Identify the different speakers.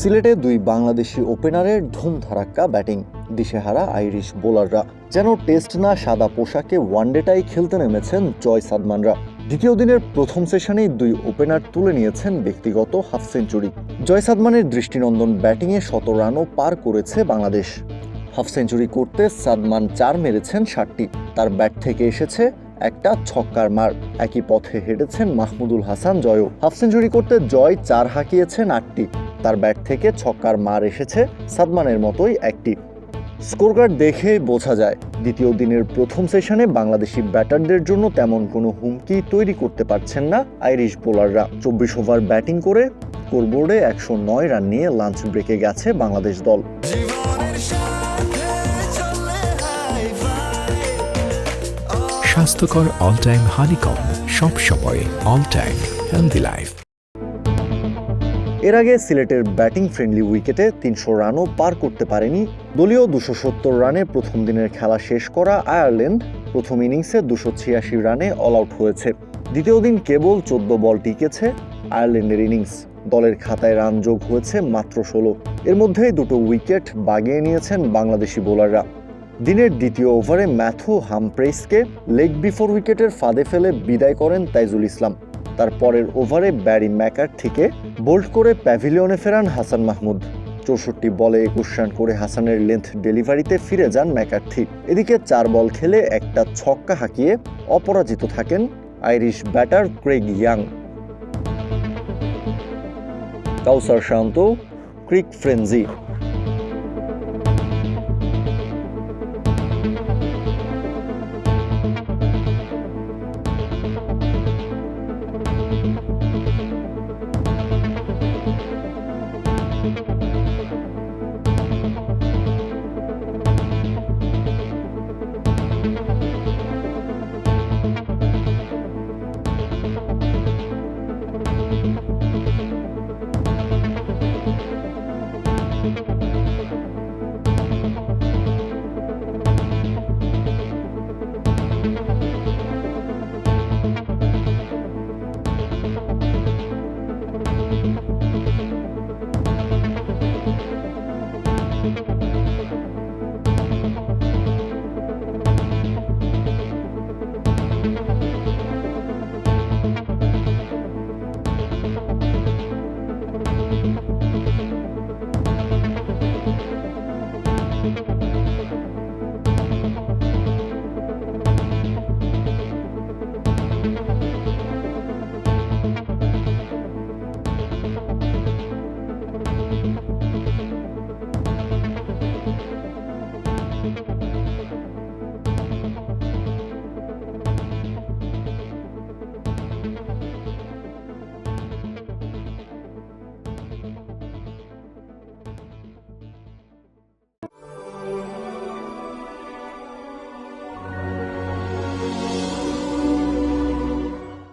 Speaker 1: সিলেটে দুই বাংলাদেশি ওপেনারের ধুম ধারাক্কা ব্যাটিং। দিশেহারা আইরিশ বোলাররা যেন টেস্ট না সাদা পোশাকে ওয়ানডেটাই খেলতে নেমেছেন জয় সাদমানরা। দ্বিতীয় দিনের প্রথম সেশনেই দুই ওপেনার তুলে নিয়েছেন ব্যক্তিগত হাফ সেঞ্চুরি। জয় সাদমানের দৃষ্টিনন্দন ব্যাটিংয়ে শত রানও পার করেছে বাংলাদেশ। হাফ সেঞ্চুরি করতে সাদমান চার মেরেছেন ষাটটি। তার ব্যাট থেকে এসেছে একটা ছক্কার মার। একই পথে হেঁটেছেন মাহমুদুল হাসান জয়ও। হাফ সেঞ্চুরি করতে জয় চার হাঁকিয়েছেন আটটি। তার ব্যাট থেকে ছক্কার মার এসেছে সাদমানের মতোই একটি। স্কোরকার্ড দেখে বোঝা যায়, দ্বিতীয় দিনের প্রথম সেশনে বাংলাদেশি ব্যাটারদের জন্য তেমন কোনো হুমকি তৈরি করতে পারছেন না আইরিশ বোলাররা। চব্বিশ ওভার ব্যাটিং করে স্কোরবোর্ডে একশো নয় রান নিয়ে লাঞ্চ ব্রেকে গেছে বাংলাদেশ দল।
Speaker 2: স্বাস্থ্যকর অল টাইম হানিকম সব সময় অল টাইম হেলদি লাইফ
Speaker 1: এর আগে সিলেটের ব্যাটিং ফ্রেন্ডলি উইকেটে তিনশো রানও পার করতে পারেনি দলীয় দুশো সত্তর রানে প্রথম দিনের খেলা শেষ করা আয়ারল্যান্ড, প্রথম ইনিংসে দুশো ছিয়াশি রানে অল আউট হয়েছে। দ্বিতীয় দিন কেবল চোদ্দ বল টিকেছে আয়ারল্যান্ডের ইনিংস। দলের খাতায় রান যোগ হয়েছে মাত্র ষোলো। এর মধ্যেই দুটো উইকেট বাগিয়ে নিয়েছেন বাংলাদেশি বোলাররা। দিনের দ্বিতীয় ওভারে ম্যাথু হামপ্রেসকে লেগ বিফোর উইকেটের ফাঁদে ফেলে বিদায় করেন তাইজুল ইসলাম। তার পরের ওভারে ব্যারি ম্যাকার থেকে বোল্ড করে প্যাভিলিয়নে ফেরান হাসান মাহমুদ। চৌষট্টি বলে একুশ রান করে হাসানের লেন্থ ডেলিভারিতে ফিরে যান ম্যাকার্থি। এদিকে চার বল খেলে একটা ছক্কা হাঁকিয়ে অপরাজিত থাকেন Irish batter Craig Young. Kausar Shanto, Cric Frenzy.